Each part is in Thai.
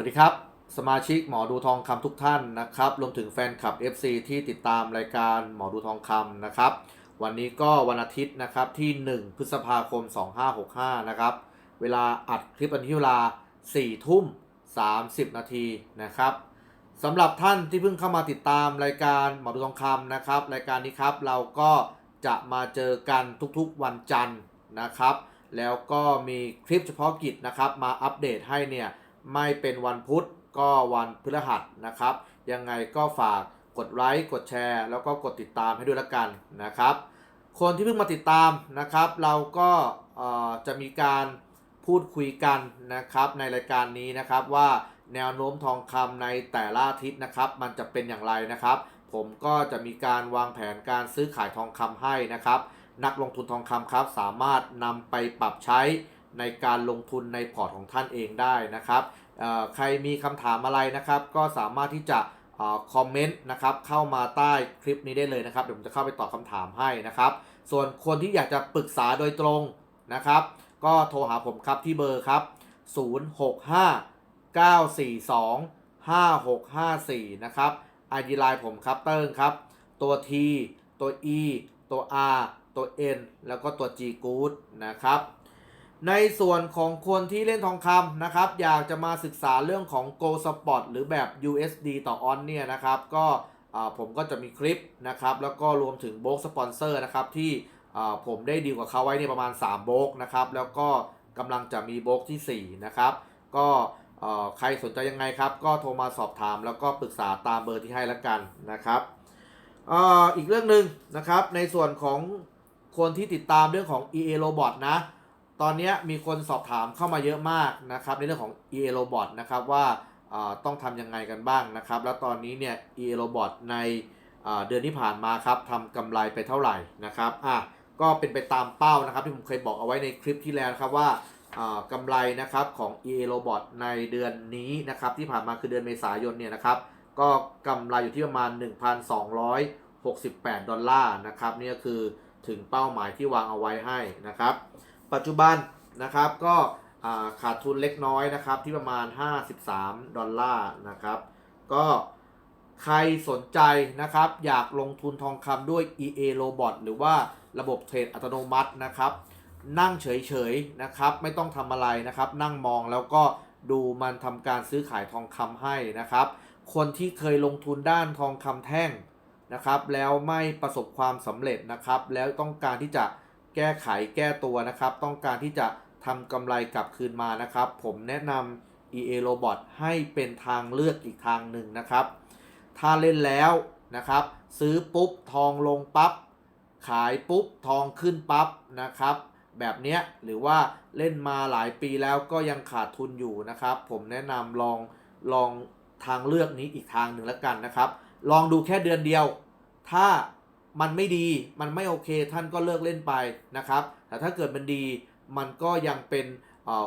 วัสดีครับ สมาชิกหมอดูทองคำทุกท่านนะครับรวมถึงแฟนคลับ FC ที่ติดตามรายการหมอดูทองคำนะครับ วันนี้ก็วันอาทิตย์นะครับที่ 1 พฤษภาคม 2565 นะครับ เวลาอัดคลิปวันที่เวลา 4 ทุ่ม 30 นาทีนะครับสำหรับท่านที่เพิ่งเข้ามาติดตามรายการหมอดูทองคำนะครับ รายการนี้ครับเราก็จะมาเจอกันทุกๆวันจันทร์นะครับ แล้วก็มีคลิปเฉพาะกิจนะครับ มาอัปเดตให้เนี่ย ไม่เป็นวันพุธก็วันพฤหัสนะครับ ยังไงก็ฝากกดไลค์กดแชร์ แล้วก็กดติดตามให้ด้วยละกันนะครับ คนที่เพิ่งมาติดตามนะครับ เราก็จะมีการพูดคุยกันนะครับในรายการนี้นะครับว่าแนวโน้มทองคำในแต่ละอาทิตย์นะครับ มันจะเป็นอย่างไรนะครับ ผมก็จะมีการวางแผนการซื้อขายทองคำให้นะครับ นักลงทุนทองคำครับ สามารถนำไปปรับใช้ ในการลงทุนในพอร์ตของท่านเองได้นะครับใครมีคำถามอะไรนะครับ ก็สามารถที่จะอคอมเมนต์นะครับเข้ามาใต้คลิปนี้ได้เลยนะครับ เดี๋ยวผมจะเข้าไปตอบคำถามให้นะครับ ส่วนคนที่อยากจะปรึกษาโดยตรงนะครับ ก็โทรหาผมครับที่เบอร์ครับ 065 942 5654 นะครับไอดีไลน์ผมครับเติ้งครับ ตัว T ตัว E ตัว R ตัว N แล้วก็ตัว G good นะครับ ในส่วนของคนที่เล่นทองคำนะครับ อยากจะมาศึกษาเรื่องของ Go Spot หรือแบบ USD ต่อออนเนี่ยนะครับ ก็ผมก็จะมีคลิปนะครับ แล้วก็รวมถึงโบกสปอนเซอร์นะครับ ที่ผมได้ดีลกับเขาไว้เนี่ยประมาณ 3 โบกนะครับ แล้วก็กำลังจะมีโบกทีสี่ 4 นะครับ ก็ใครสนใจยังไงครับ ก็โทรมาสอบถามแล้วก็ปรึกษาตามเบอร์ที่ให้แล้วกันนะครับอ่ออีกเรื่องหนึ่งนะครับในส่วนของคนที่ติดตามเรื่องของ EA Robot นะ ตอนนี้มีคนสอบถามเข้ามาเยอะมากนะครับในเรื่องของ EA Robot นะครับว่าต้องทำยังไงกันบ้างนะครับ แล้วตอนนี้เนี่ย EA Robot ในเดือนที่ผ่านมาครับทำกำไรไปเท่าไหร่นะครับอะก็เป็นไปตามเป้านะครับที่ผมเคยบอกเอาไว้ในคลิปที่แล้วครับว่าอ่ากำไรนะครับของ EA Robot ในเดือนนี้นะครับที่ผ่านมาคือเดือนเมษายนเนี่ยนะครับก็กำไรอยู่ที่ประมาณ 1,268 ดอลลาร์นะครับนี่ก็คือถึงเป้าหมายที่วางเอาไว้ให้นะครับ ปัจจุบันนะครับก็ขาดทุนเล็กน้อยนะครับที่ประมาณ 53 ดอลลาร์นะครับก็ใครสนใจนะครับอยากลงทุนทองคำด้วย EA Robot หรือว่าระบบเทรดอัตโนมัตินะครับ นั่งเฉยๆนะครับไม่ต้องทำอะไรนะครับ นั่งมองแล้วก็ดูมันทำการซื้อขายทองคำให้นะครับ คนที่เคยลงทุนด้านทองคำแท่งนะครับ แล้วไม่ประสบความสำเร็จนะครับ แล้วต้องการที่จะ แก้ไขแก้ตัวนะครับ ต้องการที่จะทำกำไรกลับคืนมานะครับ ผมแนะนำ EA Robot ให้เป็นทางเลือกอีกทางหนึ่งนะครับ ถ้าเล่นแล้วนะครับ ซื้อปุ๊บทองลงปับ๊บขายปุ๊บทองขึ้นปั๊บนะครับ แบบเนี้ยหรือว่าเล่นมาหลายปีแล้วก็ยังขาดทุนอยู่นะครับ ผมแนะนำลองลองทางเลือกนี้อีกทางหนึ่งแล้วกันนะครับ ลองดูแค่เดือนเดียว ถ้า มันไม่ดีมันไม่โอเคท่านก็เลิกเล่นไปนะครับ แต่ถ้าเกิดมันดีมันก็ยังเป็น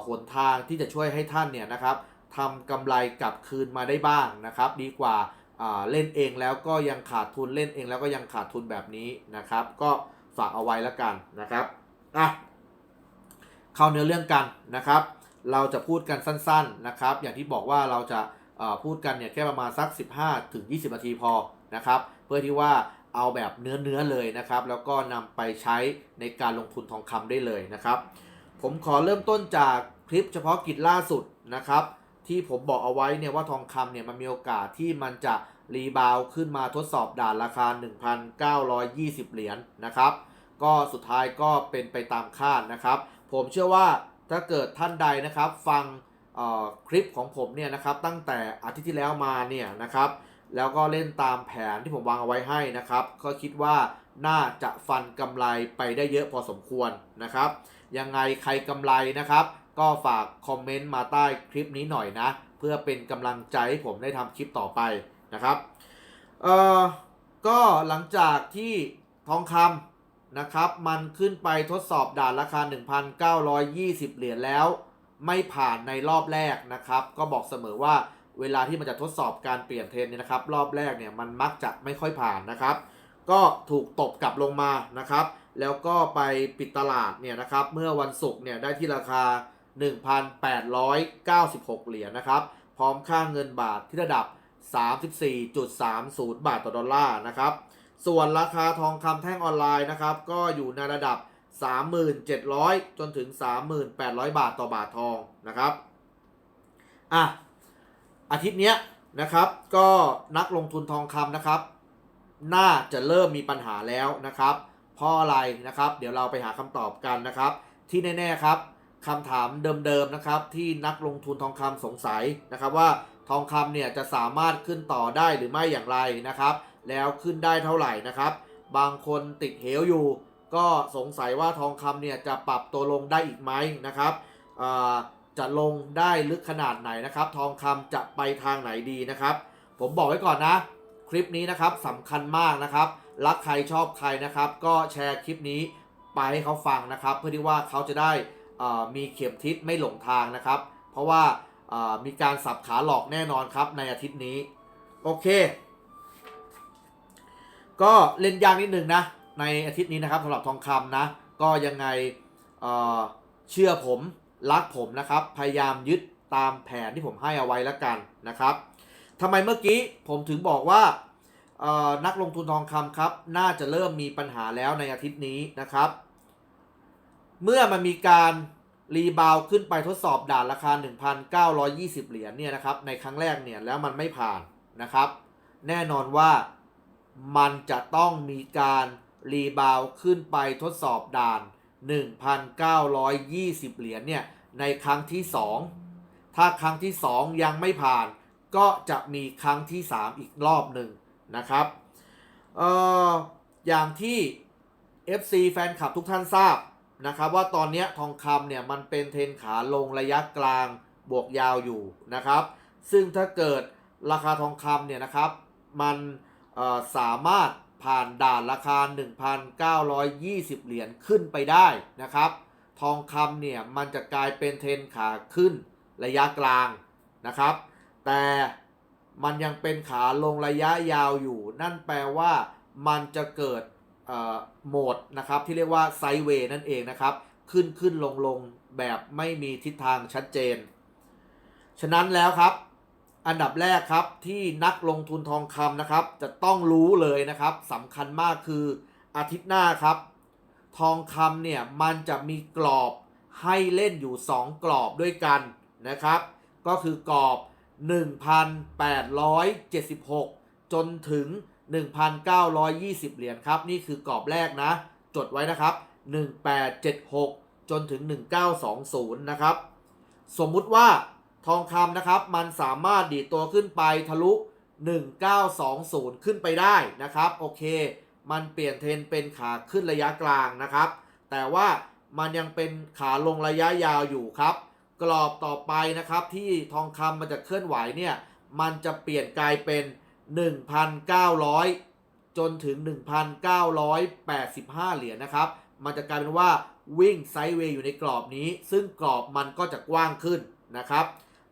หนทางที่จะช่วยให้ท่านเนี่ยนะครับทำกำไรกลับคืนมาได้บ้างนะครับ ดีกว่าเล่นเองแล้วก็ยังขาดทุนเล่นเองแล้วก็ยังขาดทุนแบบนี้นะครับ ก็ฝากเอาไว้แล้วกันนะครับอะเข้าเนื้อเรื่องกันนะครับ เราจะพูดกันสั้นๆนะครับ อย่างที่บอกว่าเราจะพูดกันเนี่ยแค่ประมาณสัก 15ถึง20นาทีพอนะครับ เพื่อที่ว่า เอาแบบเนื้อๆเลยนะครับ แล้วก็นำไปใช้ในการลงทุนทองคำได้เลยนะครับ ผมขอเริ่มต้นจากคลิปเฉพาะกิจล่าสุดนะครับ ที่ผมบอกเอาไว้เนี่ยว่าทองคำเนี่ยมันมีโอกาสที่มันจะรีบาวขึ้นมาทดสอบด่านราคา 1,920 เหรียญนะครับ ก็สุดท้ายก็เป็นไปตามคาดนะครับ ผมเชื่อว่าถ้าเกิดท่านใดนะครับฟังเอ่อคลิปของผมเนี่ยนะครับตั้งแต่อาทิตย์ที่แล้วมาเนี่ยนะครับ แล้วก็เล่นตามแผนที่ผมวางเอาไว้ให้นะครับ ก็คิดว่าน่าจะฟันกำไรไปได้เยอะพอสมควรนะครับ ยังไงใครกำไรนะครับ ก็ฝากคอมเมนต์มาใต้คลิปนี้หน่อยนะ เพื่อเป็นกำลังใจให้ผมได้ทำคลิปต่อไปนะครับเอ่อก็หลังจากที่ทองคำนะครับ มันขึ้นไปทดสอบด่านราคา 1,920 เหรียญแล้ว ไม่ผ่านในรอบแรกนะครับ ก็บอกเสมอว่า เวลาที่มันจะทดสอบการเปลี่ยนเทรนเนี่ยนะครับ รอบแรกเนี่ยมันมักจะไม่ค่อยผ่านนะครับ ก็ถูกตบกลับลงมานะครับ แล้วก็ไปปิดตลาดเนี่ยนะครับ เมื่อวันศุกร์เนี่ยได้ที่ราคา 1,896 เหรียญนะครับ พร้อมค่าเงินบาทที่ระดับ 34.30 บาทต่อดอลลาร์นะครับ ส่วนราคาทองคำแท่งออนไลน์นะครับ ก็อยู่ในระดับ 3,700 จนถึง 3,800 บาทต่อบาททองนะครับ อะ อาทิตย์เนี้ยนะครับ ก็นักลงทุนทองคำนะครับ น่าจะเริ่มมีปัญหาแล้วนะครับเพราะอะไรนะครับ เดี๋ยวเราไปหาคำตอบกันนะครับ ที่แน่ๆครับคำถามเดิมๆนะครับ ที่นักลงทุนทองคำสงสัยนะครับว่าทองคำเนี่ยจะสามารถขึ้นต่อได้หรือไม่อย่างไรนะครับ แล้วขึ้นได้เท่าไหร่นะครับ บางคนติดเหวอยู่ ก็สงสัยว่าทองคำเนี่ยจะปรับตัวลงได้อีกไหมนะครับอ่า จะลงได้ลึกขนาดไหนนะครับ ทองคำจะไปทางไหนดีนะครับ ผมบอกไว้ก่อนนะ คลิปนี้นะครับสำคัญมากนะครับ รักใครชอบใครนะครับ ก็แชร์คลิปนี้ไปให้เขาฟังนะครับ เพื่อที่ว่าเขาจะได้อ่ามีเข็มทิศไม่หลงทางนะครับ เพราะว่าอ่ามีการสับขาหลอกแน่นอนครับในอาทิตย์นี้ โอเค ก็เล่นยากนิดนึงนะ ในอาทิตย์นี้นะครับสำหรับทองคำนะ ก็ยังไงเออเชื่อผม รักผมนะครับ พยายามยึดตามแผนที่ผมให้เอาไว้แล้วกันนะครับทำไมเมื่อกี้ผมถึงบอกว่านักลงทุนทองคำครับ น่าจะเริ่มมีปัญหาแล้วในอาทิตย์นี้นะครับ เมื่อมันมีการรีบาวขึ้นไปทดสอบด่านราคา 1,920 เหรียญเนี่ยนะครับ ในครั้งแรกเนี่ยแล้วมันไม่ผ่านนะครับ แน่นอนว่ามันจะต้องมีการรีบาวขึ้นไปทดสอบด่าน 1,920 เหรียญเนี่ยในครั้งที่ 2 ถ้าครั้งที่ 2 ยังไม่ผ่าน ก็จะมีครั้งที่ 3 อีกรอบหนึ่งนะครับเอ่ออย่างที่ FC แฟนคลับทุกท่านทราบนะครับว่าตอนนี้ทองคำเนี่ยมันเป็นเทรนขาลงระยะกลางบวกยาวอยู่นะครับ ซึ่งถ้าเกิดราคาทองคำเนี่ยนะครับ มันสามารถ ผ่านด่านราคา 1,920 เหรียญขึ้นไปได้นะครับ ทองคำเนี่ยมันจะกลายเป็นเทรนขาขึ้นระยะกลางนะครับ แต่มันยังเป็นขาลงระยะยาวอยู่ นั่นแปลว่ามันจะเกิดโหมดนะครับ ที่เรียกว่าไซเวย์นั่นเองนะครับ ขึ้นขึ้นลงลงแบบไม่มีทิศทางชัดเจน ฉะนั้นแล้วครับ อันดับแรกครับที่นักลงทุนทองคำนะครับ จะต้องรู้เลยนะครับสำคัญมากคืออาทิตย์หน้าครับ ทองคำเนี่ยมันจะมีกรอบให้เล่นอยู่ 2 กรอบด้วยกันนะครับ ก็คือกรอบ 1,876 จนถึง 1,920 เหรียญครับ นี่คือกรอบแรกนะ จดไว้นะครับ 1876 จนถึง 1920 นะครับ สมมุติว่า ทองคำนะครับ มันสามารถดีดตัวขึ้นไปทะลุ 1920 ขึ้นไปได้นะครับ โอเค มันเปลี่ยนเทรนเป็นขาขึ้นระยะกลางนะครับ แต่ว่ามันยังเป็นขาลงระยะยาวอยู่ครับ กรอบต่อไปนะครับที่ทองคำมันจะเคลื่อนไหวเนี่ย มันจะเปลี่ยนกลายเป็น 1,900 จนถึง 1,985 เหรียญนะครับ มันจะกลายเป็นว่าวิ่งไซด์เวย์อยู่ในกรอบนี้ ซึ่งกรอบมันก็จะกว้างขึ้นนะครับ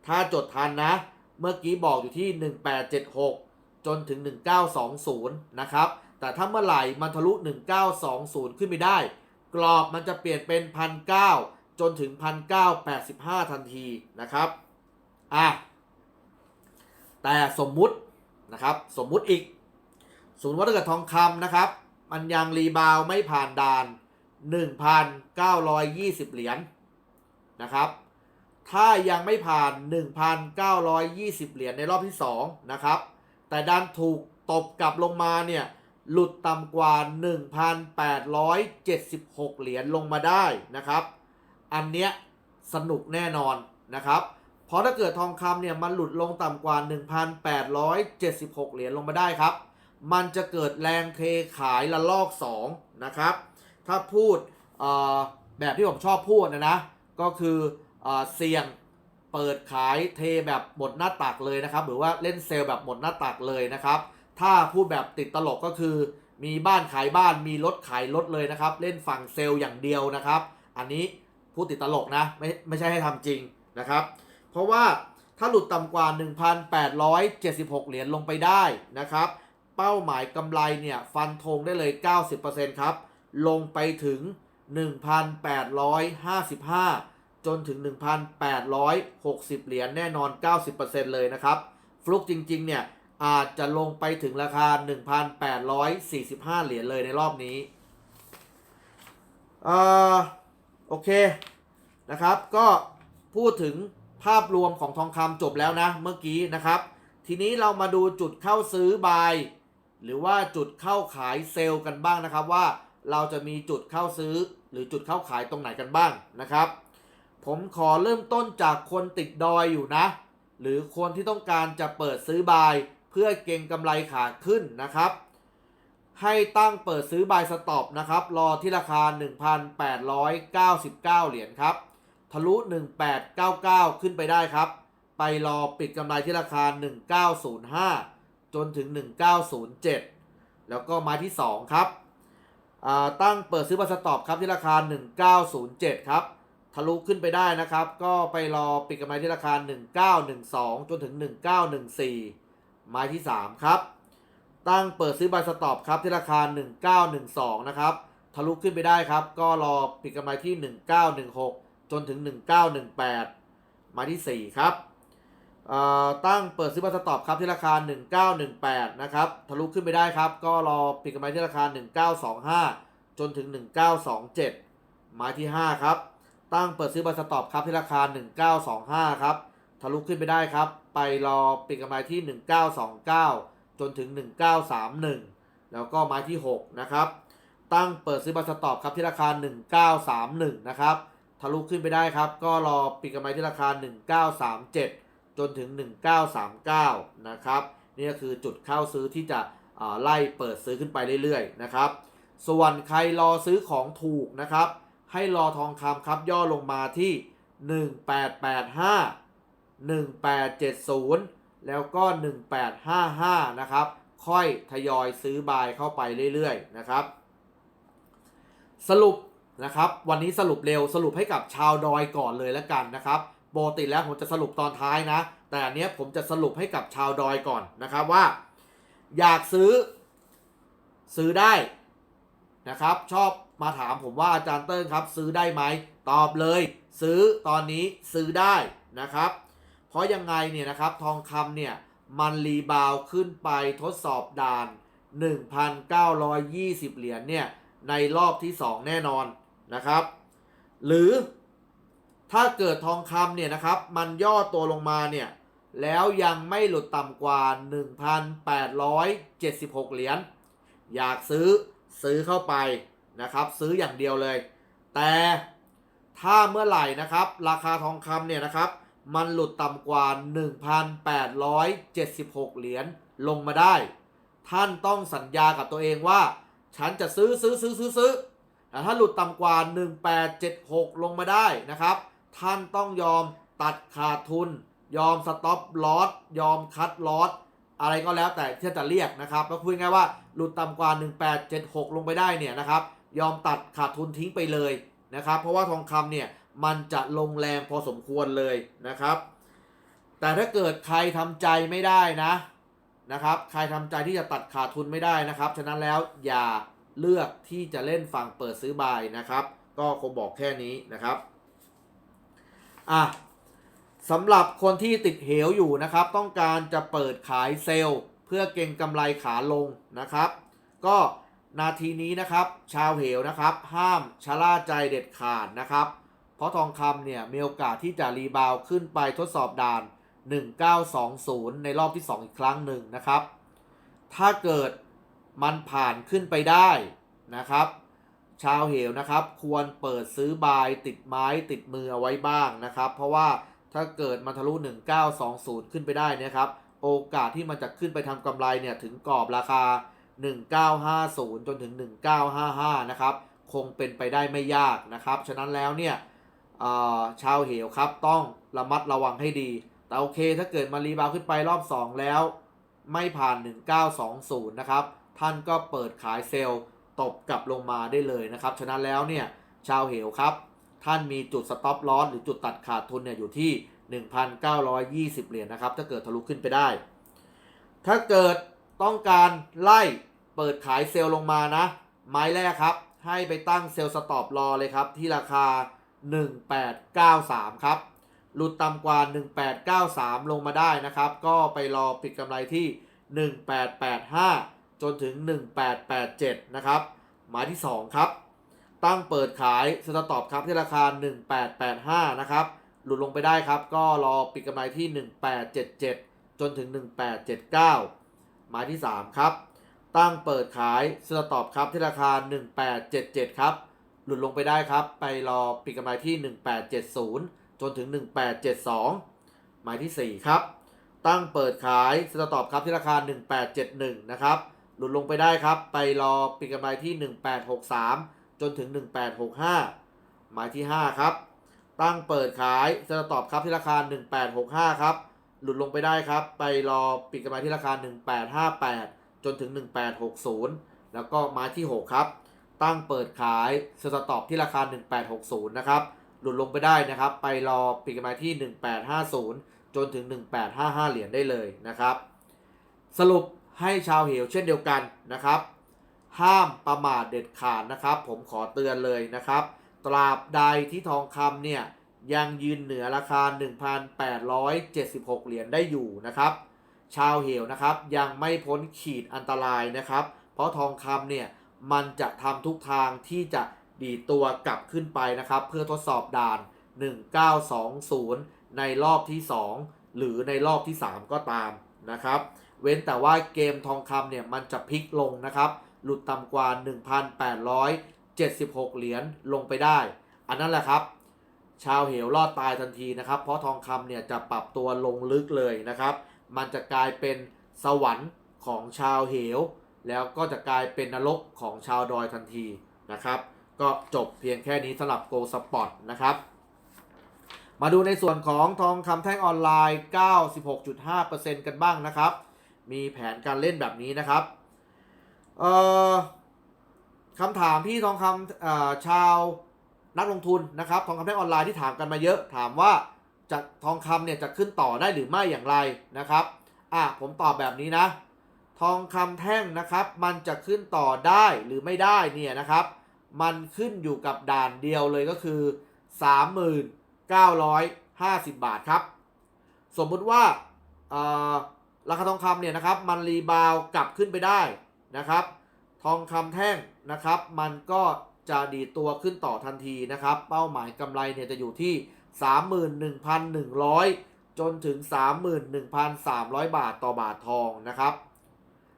ถ้าจดทันนะ เมื่อกี้บอกอยู่ที่ 1876 จนถึง 1920 นะครับ แต่ถ้าเมื่อไหร่มันทะลุ 1920 ขึ้นไปได้ กรอบมันจะเปลี่ยนเป็น1,900จนถึง 1,985 ทันทีนะครับ อะ แต่สมมุตินะครับ สมมุติอีกสมมติว่าถ้าเกิดทองคำนะครับ มันยังรีบาวไม่ผ่านด่าน 1,920 เหรียญนะครับ ถ้ายังไม่ผ่าน 1,920 เหรียญในรอบที่ 2 นะครับ แต่ดันถูกตบกลับลงมาเนี่ย หลุดต่ำกว่า 1,876 เหรียญลงมาได้นะครับ อันเนี้ยสนุกแน่นอนนะครับ เพราะถ้าเกิดทองคำเนี่ยมันหลุดลงต่ำกว่า 1,876 เหรียญลงมาได้ครับ มันจะเกิดแรงเทขายละลอก 2 นะครับ ถ้าพูดแบบที่ผมชอบพูดนะนะ ก็คือ เอ่อเสี่ยงเปิดขายเทแบบหมดหน้าตักเลยนะครับ หรือว่าเล่นเซลล์แบบหมดหน้าตักเลยนะครับ ถ้าพูดแบบติดตลกก็คือ มีบ้านขายบ้านมีรถขายรถเลยนะครับ เล่นฝั่งเซลล์อย่างเดียวนะครับ อันนี้พูดติดตลกนะไม่ไม่ใช่ให้ทำจริงนะครับ เพราะว่าถ้าหลุดต่ำกว่า 1,876 เหรียญลงไปได้นะครับ เป้าหมายกำไรเนี่ยฟันธงได้เลย 90%ครับ ลงไปถึง 1,855 จนถึง 1,860 เหรียญแน่นอน 90%เลยนะครับ ฟลุกจริง ๆ เนี่ย อาจจะลงไปถึงราคา 1,845 เหรียญเลยในรอบนี้อ่าโอเคนะครับ ก็พูดถึงภาพรวมของทองคำจบแล้วนะเมื่อกี้นะครับ ทีนี้เรามาดูจุดเข้าซื้อบายหรือว่าจุดเข้าขายเซลล์กันบ้างนะครับว่าเราจะมีจุดเข้าซื้อหรือจุดเข้าขายตรงไหนกันบ้างนะครับ ผมขอเริ่มต้นจากคนติดดอยอยู่นะ หรือคนที่ต้องการจะเปิดซื้อบายเพื่อเก็งกำไรขาขึ้นนะครับ ให้ตั้งเปิดซื้อบายสต็อปนะครับ รอที่ราคา 1,899 เหรียญครับ ทะลุ 1899 ขึ้นไปได้ครับ ไปรอปิดกำไรที่ราคา 1905 จนถึง 1907 แล้วก็ไม้ที่ 2 ครับตั้งเปิดซื้อบายสต็อปครับที่ราคา 1907 ครับ ทะลุขึ้นไปได้นะครับ ก็ไปรอปิดกำไรที่ราคา 1912 จนถึง 1914 ไม้ที่ 3 ครับ ตั้งเปิดซื้อบายสต็อปครับที่ราคา 1912 นะครับ ทะลุขึ้นไปได้ครับ ก็รอปิดกำไรที่ 1916 จนถึง 1918มาที่ 4 ครับตั้งเปิดซื้อบายสต็อปครับที่ราคา 1918 นะครับ ทะลุขึ้นไปได้ครับ ก็รอปิดกำไรที่ราคา 1925 จนถึง 1927 ไม้ที่ 5 ครับ ตั้งเปิดซื้อบายสต็อปครับที่ราคา 1925 ครับ ทะลุขึ้นไปได้ครับ ไปรอปิดกำไรที่ 1929 จนถึง 1931 แล้วก็ไม้ที่ 6 นะครับ ตั้งเปิดซื้อบาสต็อปครับที่ราคา 1931 นะครับ ทะลุขึ้นไปได้ครับ ก็รอปิดกำไรที่ราคา 1937 จนถึง 1939 นะครับ นี่ก็คือจุดเข้าซื้อที่จะไล่เปิดซื้อขึ้นไปเรื่อยๆ นะครับ ส่วนใครรอซื้อของถูกนะครับ ให้รอทองคำครับย่อลงมาที่ 1885 1870 แล้วก็ 1855 นะครับ ค่อยทยอยซื้อบายเข้าไปเรื่อยๆ นะครับ สรุปนะครับ วันนี้สรุปเร็วสรุปให้กับชาวดอยก่อนเลยแล้วกันนะครับปกติแล้วผมจะสรุปตอนท้ายนะ แต่อันเนี้ยผมจะสรุปให้กับชาวดอยก่อนนะครับว่า อยากซื้อซื้อได้นะครับ ชอบ มาถามผมว่าอาจารย์เติ้งครับ ซื้อได้ไหมตอบเลย ซื้อตอนนี้ซื้อได้นะครับ เพราะยังไงเนี่ยนะครับทองคำเนี่ยมันรีบาวขึ้นไปทดสอบด่าน 1,920 เหรียญเนี่ยในรอบที่ 2 แน่นอนนะครับ หรือถ้าเกิดทองคำเนี่ยนะครับมันย่อตัวลงมาเนี่ยแล้วยังไม่หลุดต่ำกว่า 1,876 เหรียญอยากซื้อซื้อเข้าไป นะครับ ซื้ออย่างเดียวเลย แต่ถ้าเมื่อไหร่นะครับ ราคาทองคำเนี่ยนะครับ มันหลุดต่ำกว่า 1,876 เหรียญลงมาได้ ท่านต้องสัญญากับตัวเองว่า ฉันจะซื้อซื้อซื้อซื้อซื้อแต่ถ้าหลุดต่ำกว่า 1876 ลงมาได้นะครับ ท่านต้องยอมตัดขาดทุน ยอมสต็อปลอสยอมคัดลอสอะไรก็แล้วแต่ที่จะเรียกนะครับก็พูดง่ายว่าหลุดต่ำกว่า 1876 ลงไปได้เนี่ยนะครับ ยอมตัดขาดทุนทิ้งไปเลยนะครับ เพราะว่าทองคำเนี่ยมันจะลงแรงพอสมควรเลยนะครับ แต่ถ้าเกิดใครทำใจไม่ได้นะนะครับ ใครทำใจที่จะตัดขาดทุนไม่ได้นะครับ ฉะนั้นแล้วอย่าเลือกที่จะเล่นฝั่งเปิดซื้อบายนะครับ ก็คงบอกแค่นี้นะครับอะสำหรับคนที่ติดเหวอยู่นะครับ ต้องการจะเปิดขายเซลล์ เพื่อเก็งกำไรขาลงนะครับ ก็ นาทีนี้นะครับ ชาวเหวนะครับ ห้ามชะล่าใจเด็ดขาดนะครับ เพราะทองคำเนี่ยมีโอกาสที่จะรีบาวขึ้นไปทดสอบด่าน 1920 ในรอบที่ 2 อีกครั้งหนึ่งนะครับ ถ้าเกิดมันผ่านขึ้นไปได้นะครับ ชาวเหวนะครับ ควรเปิดซื้อบายติดไม้ติดมือเอาไว้บ้างนะครับ เพราะว่าถ้าเกิดมันทะลุ 1920 ขึ้นไปได้นะครับ โอกาสที่มันจะขึ้นไปทำกำไรเนี่ยถึงกรอบราคา 1950 จนถึง 1955 นะครับ คงเป็นไปได้ไม่ยากนะครับ ฉะนั้นแล้วเนี่ยชาวเหวครับต้องระมัดระวังให้ดี แต่โอเคถ้าเกิดมารีบาวขึ้นไปรอบ 2 แล้ว ไม่ผ่าน 1920 นะครับ ท่านก็เปิดขายเซลล์ตบกลับลงมาได้เลยนะครับ ฉะนั้นแล้วเนี่ยชาวเหวครับ ท่านมีจุดสต็อปลอสหรือจุดตัดขาดทุนเนี่ยอยู่ที่ 1,920 เหรียญนะครับ ถ้าเกิดทะลุขึ้นไปได้ ถ้าเกิดต้องการไล่ เปิดขายเซลล์ลงมานะ ไม้แรกครับ ให้ไปตั้งเซลล์สต็อปรอเลยครับ ที่ราคา 1893 ครับ หลุดต่ำกว่า 1893 ลงมาได้นะครับ ก็ไปรอปิดกำไรที่ 1885 จนถึง 1887 นะครับหมายที่ 2 ครับ ตั้งเปิดขายสต็อบครับที่ราคา 1885 นะครับ หลุดลงไปได้ครับ ก็รอปิดกำไรที่ 1877 จนถึง 1879 หมายที่ 3 ครับ ตั้งเปิดขายสตอบครับที่ราคา 1877 ครับ หลุดลงไปได้ครับ ไปรอปิดกำไรที่ 1870 จนถึง 1872 หมายที่ 4 ครับ ตั้งเปิดขายสตอบครับที่ราคา 1871 นะครับ หลุดลงไปได้ครับ ไปรอปิดกำไรที่ 1863 จนถึง 1865 หมายที่ 5 ครับ ตั้งเปิดขายสตอบครับที่ราคา 1865 ครับ หลุดลงไปได้ครับ ไปรอปิดกำไรที่ราคา 1858 จนถึง 1860 แล้วก็ไม้ที่ 6 ครับ ตั้งเปิดขายสตอบที่ราคา 1860 นะครับ หลุดลงไปได้นะครับ ไปรอปิดกำไรที่ 1850 จนถึง 1855 เหรียญได้เลยนะครับ สรุปให้ชาวเหวเช่นเดียวกันนะครับ ห้ามประมาทเด็ดขาดนะครับ ผมขอเตือนเลยนะครับ ตราบใดที่ทองคำเนี่ยยังยืนเหนือราคา 1,876 เหรียญได้อยู่นะครับ ชาวเหวนะครับ ยังไม่พ้นขีดอันตรายนะครับ เพราะทองคำเนี่ยมันจะทำทุกทางที่จะดีตัวกลับขึ้นไปนะครับ เพื่อทดสอบด่าน 1920 ในรอบที่ 2 หรือในรอบที่ 3 ก็ตามนะครับ เว้นแต่ว่าเกมทองคำเนี่ยมันจะพลิกลงนะครับ หลุดต่ำกว่า 1,876 เหรียญลงไปได้ อันนั้นแหละครับ ชาวเหวรอดตายทันทีนะครับ เพราะทองคำเนี่ยจะปรับตัวลงลึกเลยนะครับ มันจะกลายเป็นสวรรค์ของชาวเหว แล้วก็จะกลายเป็นนรกของชาวดอยทันทีนะครับ ก็จบเพียงแค่นี้สำหรับโกสปอร์ตนะครับ มาดูในส่วนของทองคำแท่งออนไลน์ 96.5%กันบ้างนะครับ มีแผนการเล่นแบบนี้นะครับเอ่อคำถามที่ทองคำอ่อชาวนักลงทุนนะครับ ทองคำแท่งออนไลน์ที่ถามกันมาเยอะถามว่า จะทองคำเนี่ยจะขึ้นต่อได้หรือไม่อย่างไรนะครับอะผมตอบแบบนี้นะ ทองคำแท่งนะครับ มันจะขึ้นต่อได้หรือไม่ได้เนี่ยนะครับ มันขึ้นอยู่กับด่านเดียวเลยก็คือ 3950 บาทครับ สมมุติว่าราคาทองคำเนี่ยนะครับ มันรีบาวกลับขึ้นไปได้นะครับ ทองคำแท่งนะครับ มันก็จะดีตัวขึ้นต่อทันทีนะครับ เป้าหมายกำไรเนี่ยจะอยู่ที่ 31,100 จนถึง 31,300 บาทต่อบาททองนะครับ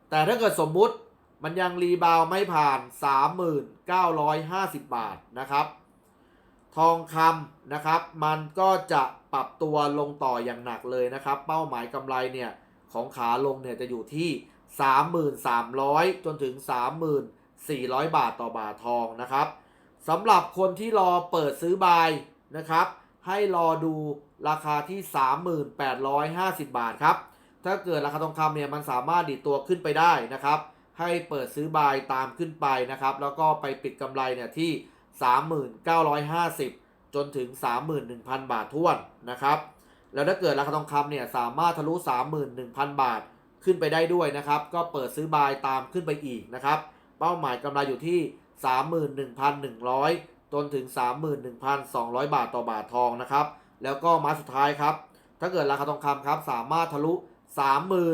แต่ถ้าเกิดสมมุติมันยังรีบาวไม่ผ่าน 3,950 บาทนะครับ ทองคำนะครับ มันก็จะปรับตัวลงต่ออย่างหนักเลยนะครับ เป้าหมายกำไรเนี่ยของขาลงเนี่ยจะอยู่ที่ 3,300 จนถึง 3,400 บาทต่อบาททองนะครับสำหรับคนที่รอเปิดซื้อบายนะครับ ให้รอดูราคาที่ 3,850 บาทครับ ถ้าเกิดราคาทองคำเนี่ยมันสามารถดีดตัวขึ้นไปได้นะครับ ให้เปิดซื้อบายตามขึ้นไปนะครับ แล้วก็ไปปิดกำไรเนี่ยที่ 3950 จนถึง 31,000 บาทท้วนนะครับ แล้วถ้าเกิดราคาทองคำเนี่ยสามารถทะลุ 31,000 บาทขึ้นไปได้ด้วยนะครับ ก็เปิดซื้อบายตามขึ้นไปอีกนะครับ เป้าหมายกำไรอยู่ที่ 31,100 จนถึง 31,200 บาทต่อบาททองนะครับ แล้วก็มาสุดท้ายครับ ถ้าเกิดราคาทองคำครับ สามารถทะลุ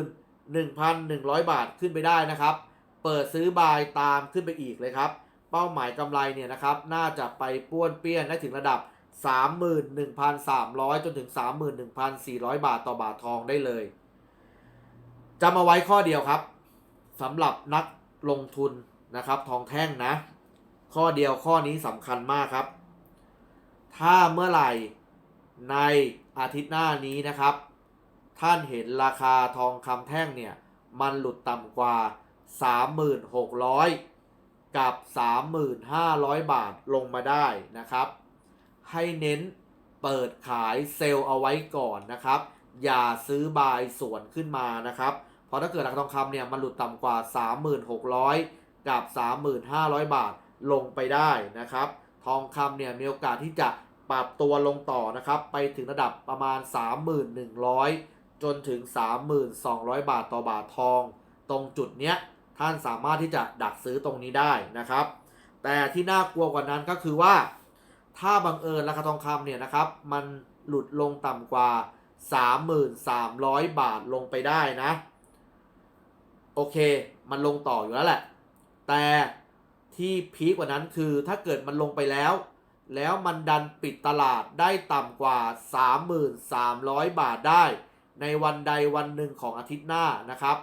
31,100 บาทขึ้นไปได้นะครับ เปิดซื้อบายตามขึ้นไปอีกเลยครับ เป้าหมายกำไรเนี่ยนะครับ น่าจะไปป้วนเปี้ยนได้ถึงระดับ 31,300 จนถึง 31,400 บาทต่อบาททองได้เลยจำเอาไว้ข้อเดียวครับสำหรับนักลงทุนนะครับ ทองแท่งนะ ข้อเดียวข้อนี้สำคัญมากครับ ถ้าเมื่อไหร่ในอาทิตย์หน้านี้นะครับ ท่านเห็นราคาทองคำแท่งเนี่ย มันหลุดต่ำกว่า 3,600 กับ 3,500 บาทลงมาได้นะครับ ให้เน้นเปิดขายเซลล์เอาไว้ก่อนนะครับ อย่าซื้อบายส่วนขึ้นมานะครับ เพราะถ้าเกิดราคาทองคำเนี่ย มันหลุดต่ำกว่า 3,600 กับ 3,500 บาท ลงไปได้นะครับ ทองคำเนี่ยมีโอกาสที่จะปรับตัวลงต่อนะครับ ไปถึงระดับประมาณ 3,100 จนถึง 3,200 บาทต่อบาททอง ตรงจุดเนี้ยท่านสามารถที่จะดักซื้อตรงนี้ได้นะครับ แต่ที่น่ากลัวกว่านั้นก็คือว่า ถ้าบังเอิญราคาทองคำเนี่ยนะครับ มันหลุดลงต่ำกว่า 3,300 บาทลงไปได้นะ โอเค มันลงต่ออยู่แล้วแหละ แต่ ที่พีคกว่านั้นคือถ้าเกิดมันลงไปแล้ว แล้วมันดันปิดตลาดได้ต่ำกว่า 3,300 บาทได้ ในวันใดวันหนึ่งของอาทิตย์หน้านะครับ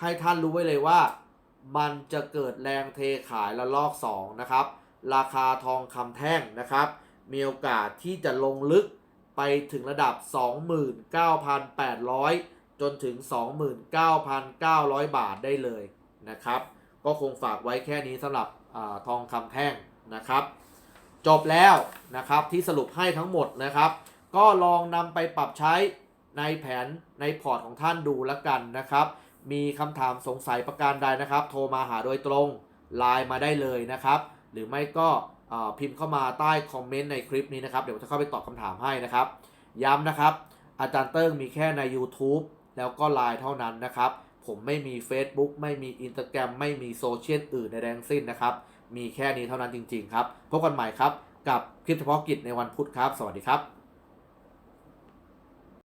ให้ท่านรู้ไว้เลยว่า มันจะเกิดแรงเทขายละลอก 2 นะครับ ราคาทองคำแท่งนะครับ มีโอกาสที่จะลงลึกไปถึงระดับ 29,800 จนถึง 29,900 บาทได้เลยนะครับ ก็คงฝากไว้แค่นี้สำหรับอทองคำแท่งนะครับ จบแล้วนะครับที่สรุปให้ทั้งหมดนะครับ ก็ลองนำไปปรับใช้ในแผนในพอร์ตของท่านดูแล้วกันนะครับ มีคำถามสงสัยประการใดนะครับ โทรมาหาโดยตรงไลน์มาได้เลยนะครับ หรือไม่ก็พิมพ์เข้ามาใต้คอมเมนต์ในคลิปนี้นะครับ เดี๋ยวจะเข้าไปตอบคำถามให้นะครับ ย้ำนะครับ อาจารย์เติ้งมีแค่ใน YouTube แล้วก็ไลน์เท่านั้นนะครับ ผมไม่มี Facebook ไม่มี Instagram ไม่มีโซเชียลอื่นในแดทั้งสิ้นนะครับ มีแค่นี้เท่านั้นจริง ๆ ครับ พบกันใหม่ครับ กับคลิปเฉพาะกิจในวันพุธครับ สวัสดีครับ